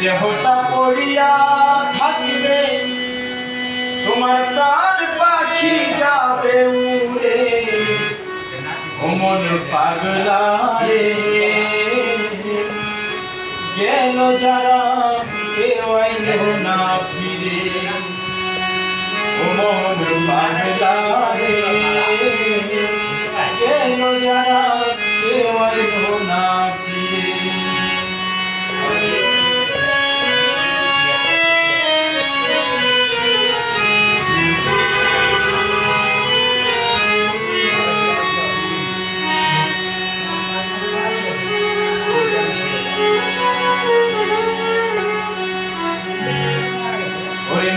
দেহটা পড়িয়া থাকবে, তোমার প্রাণ পাখি যাবে উড়ে। অমন পাগলা রে গেল যারা, কেউ না ফিরে। অমন পাগলা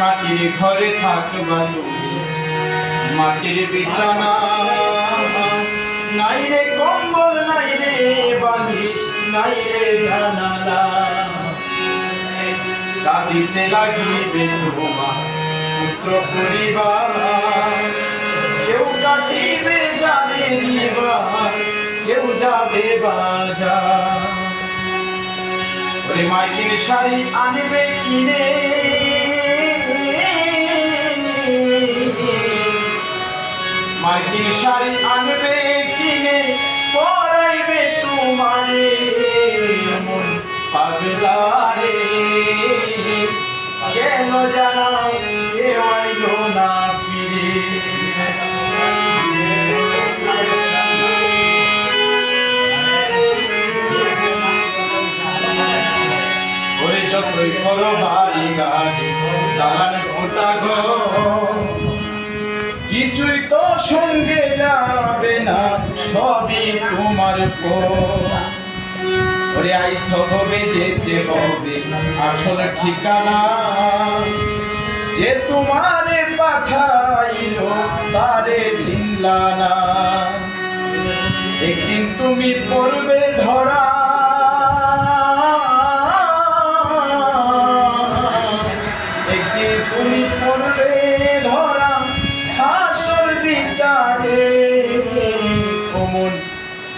মাটির ঘরে থাকবা তুমি। মাটির বিছানা নাই রে কম্বল, নাই রে বালিশ, নাই রে জানালা। কাঁদিতে লাগিবে তোমার পুত্র পরিবার। কেউ কাটিবে জানে নিবার, কেউ যাবে বাজার। ওরে শাড়ি আনবে, কিনে মাইকিন শাড়ি আনবে, কিনে পরাইবে তোমারে। মন পাগলা রে কেন জানাও কে আইল না ফিরে? যতই করো বাড়ি গাড়ি দালান ওটা গো কিছুই তো সঙ্গে যাবে না, সবই তোমার পো ওরে আইস হবে যেতে হবে? আসল ঠিকানা? যে তোমারে পাঠাইলো, তারে চিনলা না। একদিন তুমি পড়বে ধরা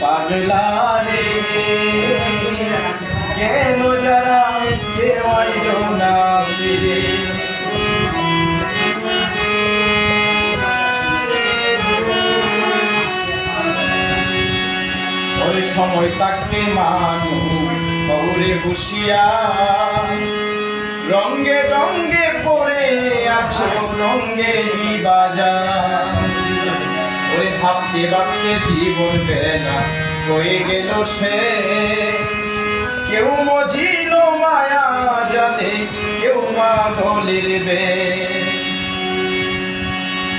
পাগলা কেন যারা কেউ সময় তাকে মানু বৌরে হুশিয়া রঙ্গে রঙ্গে পড়ে আছো রঙ্গে বাজার ভাবতে ভাবতে জীবন বেলা হয়ে গেল সে। কেউ মজিল মায়া জানে, কেউ মা দলের বে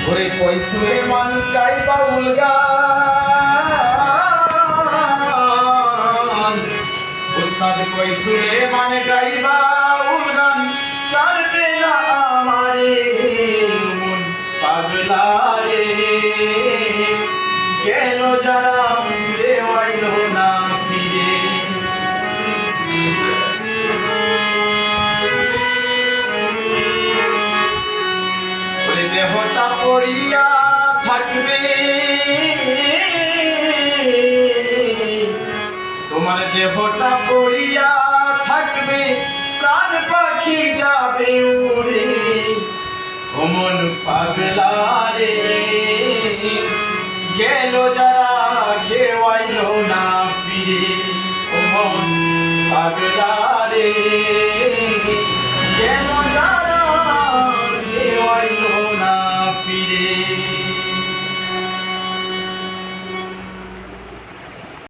ওরে কইসুলে মান কাই বাউল গান? উস্তাদ কইসুলে মানে গাই দেহটা পড়িয়া থাকবে, প্রাণ পাখি যাবে উড়ে। অমন পাগলা রে গেল যারা কেউ না ফিরে। অমন পাগলা